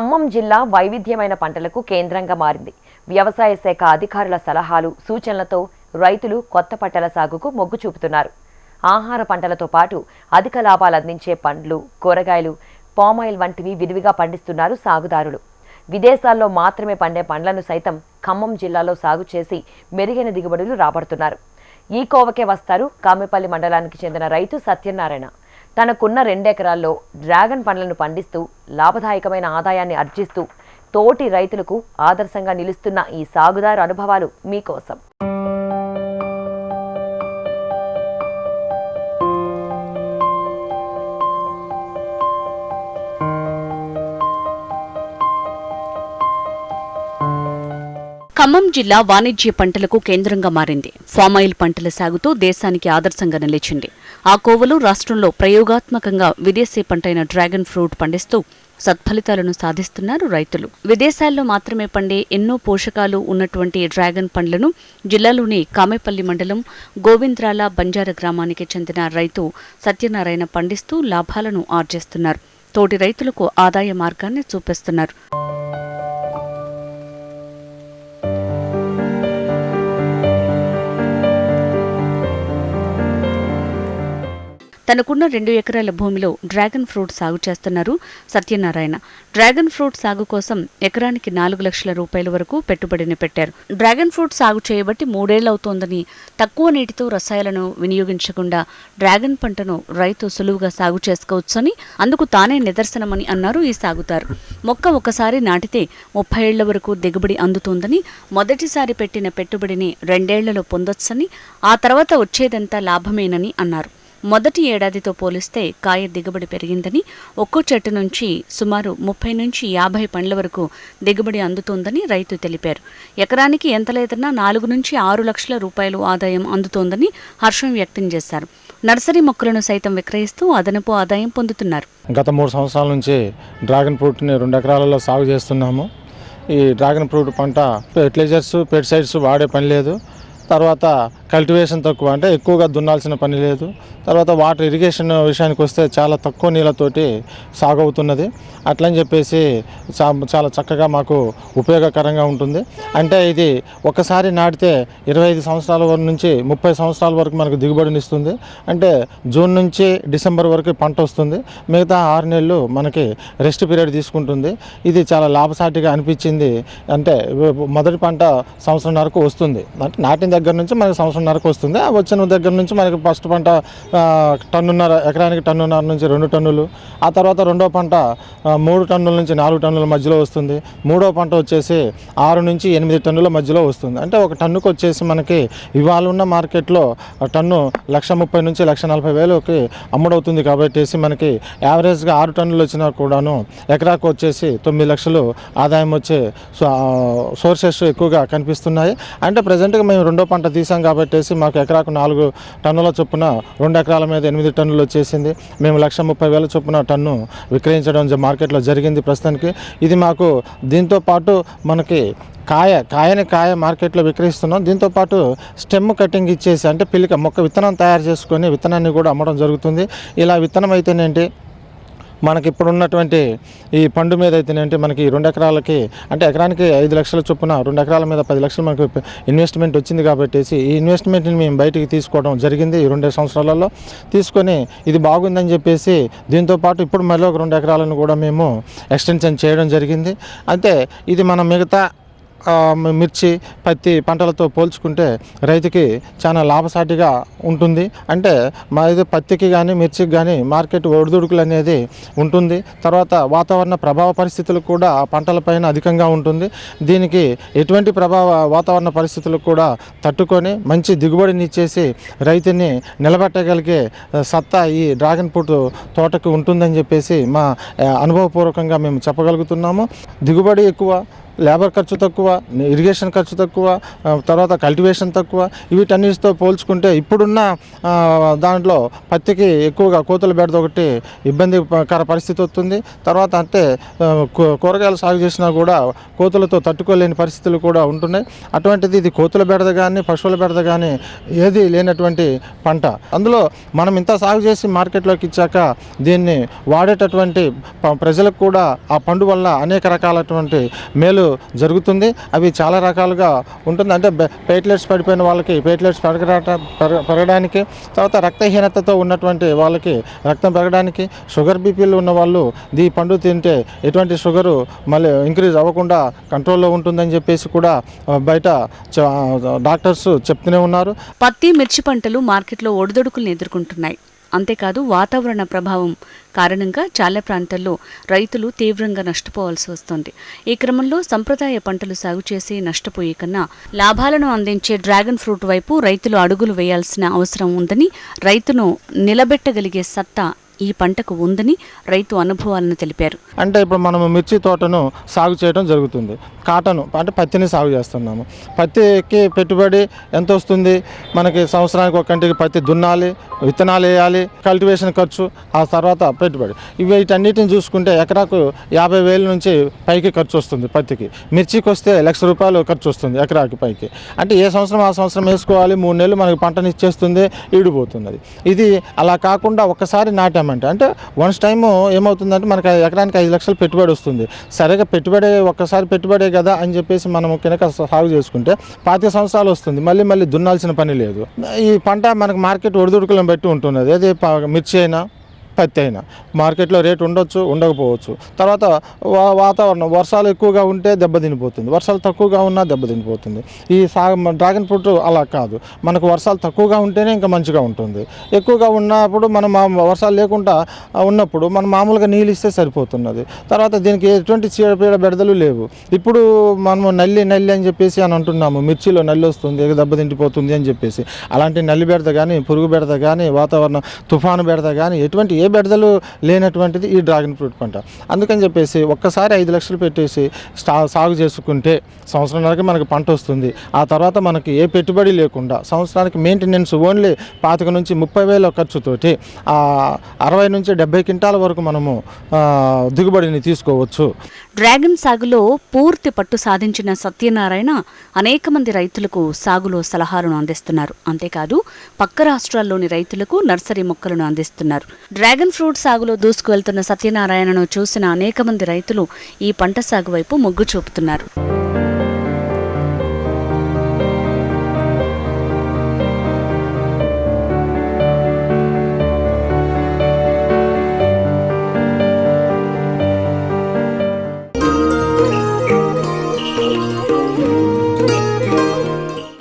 ఖమ్మం జిల్లా వైవిధ్యమైన పంటలకు కేంద్రంగా మారింది. వ్యవసాయ శాఖ అధికారుల సలహాలు సూచనలతో రైతులు కొత్త పంటల సాగుకు మొగ్గు చూపుతున్నారు. ఆహార పంటలతో పాటు అధిక లాభాలు అందించే పండ్లు కూరగాయలు పామాయిల్ వంటివి విరివిగా పండిస్తున్నారు సాగుదారులు. విదేశాల్లో మాత్రమే పండే పండ్లను సైతం ఖమ్మం జిల్లాలో సాగు చేసి మెరుగైన దిగుబడులు రాబడుతున్నారు. ఈ కోవకే వస్తారు కామెపల్లి మండలానికి చెందిన రైతు సత్యనారాయణ. తనకున్న రెండెకరాల్లో డ్రాగన్ పండ్లను పండిస్తూ లాభదాయకమైన ఆదాయాన్ని అర్జిస్తూ తోటి రైతులకు ఆదర్శంగా నిలుస్తున్న ఈ సాగుదారు అనుభవాలు మీకోసం. ఖమ్మం జిల్లా వాణిజ్య పంటలకు కేంద్రంగా మారింది. ఫామాయిల్ పంటల సాగుతో దేశానికి ఆదర్శంగా నిలిచింది. ఆ కోవలు రాష్ట్రంలో ప్రయోగాత్మకంగా విదేశీ పంటైన డ్రాగన్ ఫ్రూట్ పండిస్తూ సత్ఫలితాలను సాధిస్తున్నారు రైతులు. విదేశాల్లో మాత్రమే పండే ఎన్నో పోషకాలు ఉన్నటువంటి డ్రాగన్ పండ్లను జిల్లాలోని కామెపల్లి మండలం గోవింద్రాల బంజార గ్రామానికి చెందిన రైతు సత్యనారాయణ పండిస్తూ లాభాలను ఆర్జిస్తున్నారు. తోటి రైతులకు ఆదాయ మార్గాన్ని చూపిస్తున్నారు. తనకున్న రెండు ఎకరాల భూమిలో డ్రాగన్ ఫ్రూట్ సాగు చేస్తున్నారు సత్యనారాయణ. డ్రాగన్ ఫ్రూట్ సాగు కోసం ఎకరానికి నాలుగు లక్షల రూపాయల వరకు పెట్టుబడిని పెట్టారు. డ్రాగన్ ఫ్రూట్ సాగు చేయబట్టి మూడేళ్ళవుతోందని తక్కువ నీటితో రసాయలను వినియోగించకుండా డ్రాగన్ పంటను రైతు సులువుగా సాగు చేసుకోవచ్చని అందుకు తానే నిదర్శనమని అన్నారు ఈ సాగుతారు. మొక్క ఒకసారి నాటితే ముప్పై ఏళ్ళ వరకు దిగుబడి అందుతోందని మొదటిసారి పెట్టిన పెట్టుబడిని రెండేళ్ళలో పొందొచ్చని ఆ తర్వాత వచ్చేదంతా లాభమేనని అన్నారు. మొదటి ఏడాదితో పోలిస్తే కాయ దిగుబడి పెరిగిందని ఒక్కో చెట్టు నుంచి సుమారు ముప్పై నుంచి యాభై పండ్ల వరకు దిగుబడి అందుతోందని రైతు తెలిపారు. ఎకరానికి ఎంత లేదన్నా నాలుగు నుంచి ఆరు లక్షల రూపాయలు ఆదాయం అందుతోందని హర్షం వ్యక్తం చేశారు. నర్సరీ మొక్కలను సైతం విక్రయిస్తూ అదనపు ఆదాయం పొందుతున్నారు. గత మూడు సంవత్సరాల నుంచి డ్రాగన్ ఫ్రూట్ని రెండు ఎకరాలలో సాగు చేస్తున్నాము. ఈ డ్రాగన్ ఫ్రూట్ పంట ఫెర్టిలైజర్స్ పెస్టిసైడ్స్ వాడే పని లేదు. తర్వాత కల్టివేషన్ తక్కువ అంటే ఎక్కువగా దున్నాల్సిన పని లేదు. తర్వాత వాటర్ ఇరిగేషన్ విషయానికి వస్తే చాలా తక్కువ నీళ్ళతోటి సాగు అవుతున్నది అట్లని చెప్పేసి చా- చాలా చక్కగా మాకు ఉపయోగకరంగా ఉంటుంది. అంటే ఇది ఒకసారి నాటితే ఇరవై ఐదు సంవత్సరాల వరకు నుంచి ముప్పై సంవత్సరాల వరకు మనకు దిగుబడినిస్తుంది. అంటే జూన్ నుంచి డిసెంబర్ వరకు పంట వస్తుంది. మిగతా ఆరు నెలలు మనకి రెస్ట్ పీరియడ్ తీసుకుంటుంది. ఇది చాలా లాభసాటిగా అనిపించింది. అంటే మొదటి పంట సంవత్సరం వరకు వస్తుంది. అంటే నాటిన దగ్గర నుంచి మనకి సంవత్సరం సంవత్సరంన్నరకు వస్తుంది. ఆ వచ్చిన దగ్గర నుంచి మనకి ఫస్ట్ పంట టన్నున్నర ఎకరానికి టన్నున్నర నుంచి రెండు టన్నులు ఆ తర్వాత రెండో పంట మూడు టన్నుల నుంచి నాలుగు టన్నుల మధ్యలో వస్తుంది. మూడో పంట వచ్చేసి ఆరు నుంచి ఎనిమిది టన్నుల మధ్యలో వస్తుంది. అంటే ఒక టన్నుకు వచ్చేసి మనకి ఇవాళ ఉన్న మార్కెట్లో టన్ను లక్ష ముప్పై నుంచి లక్ష నలభై వేలకి అమ్ముడవుతుంది కాబట్టి మనకి యావరేజ్గా ఆరు టన్నులు వచ్చినా కూడాను ఎకరాకు వచ్చేసి తొమ్మిది లక్షలు ఆదాయం వచ్చే సోర్సెస్ ఎక్కువగా కనిపిస్తున్నాయి. అంటే ప్రజెంట్గా మేము రెండో పంట తీసాం కాబట్టి మాకు ఎకరాకు నాలుగు టన్నుల చొప్పున రెండు ఎకరాల మీద ఎనిమిది టన్నులు వచ్చేసింది. మేము లక్ష ముప్పై వేల చొప్పున టన్ను విక్రయించడం మార్కెట్లో జరిగింది ప్రస్తుతానికి. ఇది మాకు దీంతో పాటు మనకి కాయ కాయని కాయ మార్కెట్లో విక్రయిస్తున్నాం. దీంతో పాటు స్టెమ్ కటింగ్ ఇచ్చేసి అంటే పిల్లిక మొక్క విత్తనం తయారు చేసుకొని విత్తనాన్ని కూడా అమ్మడం జరుగుతుంది. ఇలా విత్తనం అయితేనేంటి? మనకి ఇప్పుడు ఉన్నటువంటి ఈ పండు మీద అంటే మనకి రెండు ఎకరాలకి అంటే ఎకరానికి ఐదు లక్షల చొప్పున రెండు ఎకరాల మీద పది లక్షలు మనకి ఇన్వెస్ట్మెంట్ వచ్చింది కాబట్టి ఈ ఇన్వెస్ట్మెంట్ని మేము బయటికి తీసుకోవడం జరిగింది ఈ రెండు సంవత్సరాలలో. తీసుకొని ఇది బాగుందని చెప్పేసి దీంతో పాటు ఇప్పుడు మళ్ళీ ఒక రెండు ఎకరాలను కూడా మేము ఎక్స్టెన్షన్ చేయడం జరిగింది. అంటే ఇది మన మిగతా మిర్చి పత్తి పంటలతో పోల్చుకుంటే రైతుకి చాలా లాభసాటిగా ఉంటుంది. అంటే మా ఇది పత్తికి కానీ మిర్చికి కానీ మార్కెట్ ఒడిదుడుకులు అనేది ఉంటుంది. తర్వాత వాతావరణ ప్రభావ పరిస్థితులు కూడా పంటలపైన అధికంగా ఉంటుంది. దీనికి ఎటువంటి ప్రభావ వాతావరణ పరిస్థితులు కూడా తట్టుకొని మంచి దిగుబడిని ఇచ్చేసి రైతుని నిలబెట్టగలిగే సత్తా ఈ డ్రాగన్ ఫ్రూట్ తోటకు ఉంటుందని చెప్పేసి మా అనుభవపూర్వకంగా మేము చెప్పగలుగుతున్నాము. దిగుబడి ఎక్కువ లేబర్ ఖర్చు తక్కువ ఇరిగేషన్ ఖర్చు తక్కువ తర్వాత కల్టివేషన్ తక్కువ వీటన్నిటితో పోల్చుకుంటే ఇప్పుడున్న దాంట్లో పత్తికి ఎక్కువగా కోతుల బెడద ఒకటి ఇబ్బందికర పరిస్థితి వస్తుంది. తర్వాత అంటే కూరగాయలు సాగు చేసినా కూడా కోతులతో తట్టుకోలేని పరిస్థితులు కూడా ఉంటున్నాయి. అటువంటిది ఇది కోతుల బెడద కానీ పశువుల బెడద కానీ ఏది లేనటువంటి పంట. అందులో మనం ఇంత సాగు చేసి మార్కెట్లోకి ఇచ్చాక దీన్ని వాడేటటువంటి ప- ప్రజలకు కూడా ఆ పండు వల్ల అనేక రకాలటువంటి మేలు జరుగుతుంది. అవి చాలా రకాలుగా ఉంటుంది. అంటే ప్లేట్లెట్స్ పడిపోయిన వాళ్ళకి ప్లేట్లెట్స్ పెరగడా పెరగడానికి తర్వాత రక్తహీనతతో ఉన్నటువంటి వాళ్ళకి రక్తం పెరగడానికి షుగర్ బీపీలు ఉన్న వాళ్ళు ఈ పండు తింటే ఎటువంటి షుగరు మళ్ళీ ఇంక్రీజ్ అవ్వకుండా కంట్రోల్లో ఉంటుందని చెప్పేసి కూడా బయట డాక్టర్స్ చెప్తూనే ఉన్నారు. పత్తి మిర్చి పంటలు మార్కెట్లో ఒడిదొడుకులను ఎదుర్కొంటున్నాయి. అంతేకాదు వాతావరణ ప్రభావం కారణంగా చాలా ప్రాంతాల్లో రైతులు తీవ్రంగా నష్టపోవాల్సి వస్తోంది. ఈ క్రమంలో సంప్రదాయ పంటలు సాగు చేసి నష్టపోయే కన్నా లాభాలను అందించే డ్రాగన్ ఫ్రూట్ వైపు రైతులు అడుగులు వేయాల్సిన అవసరం ఉందని రైతును నిలబెట్టగలిగే సత్తా ఈ పంటకు ఉందని రైతు అనుభవాలను తెలిపారు. అంటే ఇప్పుడు మనము మిర్చి తోటను సాగు చేయడం జరుగుతుంది. కాటన్ అంటే పత్తిని సాగు చేస్తున్నాము. పత్తికి పెట్టుబడి ఎంత వస్తుంది మనకి సంవత్సరానికి ఒక కంటికి పత్తి దున్నాలి విత్తనాలు వేయాలి కల్టివేషన్ ఖర్చు ఆ తర్వాత పెట్టుబడి. ఇవి వీటన్నిటిని చూసుకుంటే ఎకరాకు యాభై వేల నుంచి పైకి ఖర్చు వస్తుంది పత్తికి. మిర్చికి వస్తే లక్ష రూపాయలు ఖర్చు వస్తుంది ఎకరాకి పైకి. అంటే ఏ సంవత్సరం ఆ సంవత్సరం వేసుకోవాలి మూడు నెలలు మనకి పంటని ఇచ్చేస్తుంది ఈడిపోతున్నది. ఇది అలా కాకుండా ఒక్కసారి నాటామంటే అంటే వన్స్ టైము ఏమవుతుందంటే మనకి ఎకరానికి ఐదు లక్షలు పెట్టుబడి వస్తుంది. సరిగా పెట్టుబడి ఒక్కసారి పెట్టుబడే కదా అని చెప్పేసి మనం కనుక సాగు చేసుకుంటే పాతిక సంవత్సరాలు వస్తుంది. మళ్ళీ మళ్ళీ దున్నాల్సిన పని లేదు. ఈ పంట మనకు మార్కెట్ ఒడిదుడుకులను బట్టి ఉంటున్నది. అదే మిర్చి అయినా పత్తి అయినా. మార్కెట్లో రేటు ఉండొచ్చు ఉండకపోవచ్చు. తర్వాత వా- వాతావరణం వర్షాలు ఎక్కువగా ఉంటే దెబ్బతినిపోతుంది వర్షాలు తక్కువగా ఉన్నా దెబ్బతినిపోతుంది ఈ సాగు డ్రాగన్ ఫ్రూట్ అలా కాదు. మనకు వర్షాలు తక్కువగా ఉంటేనే ఇంకా మంచిగా ఉంటుంది. ఎక్కువగా ఉన్నప్పుడు మనం మా- వర్షాలు లేకుండా ఉన్నప్పుడు మనం మామూలుగా నీళ్ళు ఇస్తే సరిపోతున్నది. తర్వాత దీనికి ఎటువంటి చీడపీడ బెడదలు లేవు. ఇప్పుడు మనము నల్లి నల్లి అని చెప్పేసి అని అంటున్నాము. మిర్చిలో నల్లి వస్తుంది దెబ్బతింటిపోతుంది అని చెప్పేసి. అలాంటి నల్లి బెడద కానీ పురుగు బెడద కానీ వాతావరణం తుఫాను బెడద కానీ ఎటువంటి ఏ బెడదలు లేనటువంటిది ఈ డ్రాగన్ ఫ్రూట్ పంట. అందుకని చెప్పేసి ఒక్కసారి ఐదు లక్షలు పెట్టేసి స్టా సాగు చేసుకుంటే సంవత్సరానికి మనకి పంట వస్తుంది. ఆ తర్వాత మనకి ఏ పెట్టుబడి లేకుండా సంవత్సరానికి మెయింటెనెన్స్ ఓన్లీ పాతిక నుంచి ముప్పై వేల ఖర్చుతోటి అరవై నుంచి డెబ్బై క్వింటాల వరకు మనము దిగుబడిని తీసుకోవచ్చు. డ్రాగన్ సాగులో పూర్తి పట్టు సాధించిన సత్యనారాయణ అనేక మంది రైతులకు సాగులో సలహాలను అందిస్తున్నారు. అంతేకాదు పక్క రాష్ట్రాల్లోని రైతులకు నర్సరీ మొక్కలను అందిస్తున్నారు. డ్రాగన్ ఫ్రూట్ సాగులో దూసుకువెళ్తున్న సత్యనారాయణను చూసిన అనేక మంది రైతులు ఈ పంట సాగు వైపు మొగ్గు చూపుతున్నారు.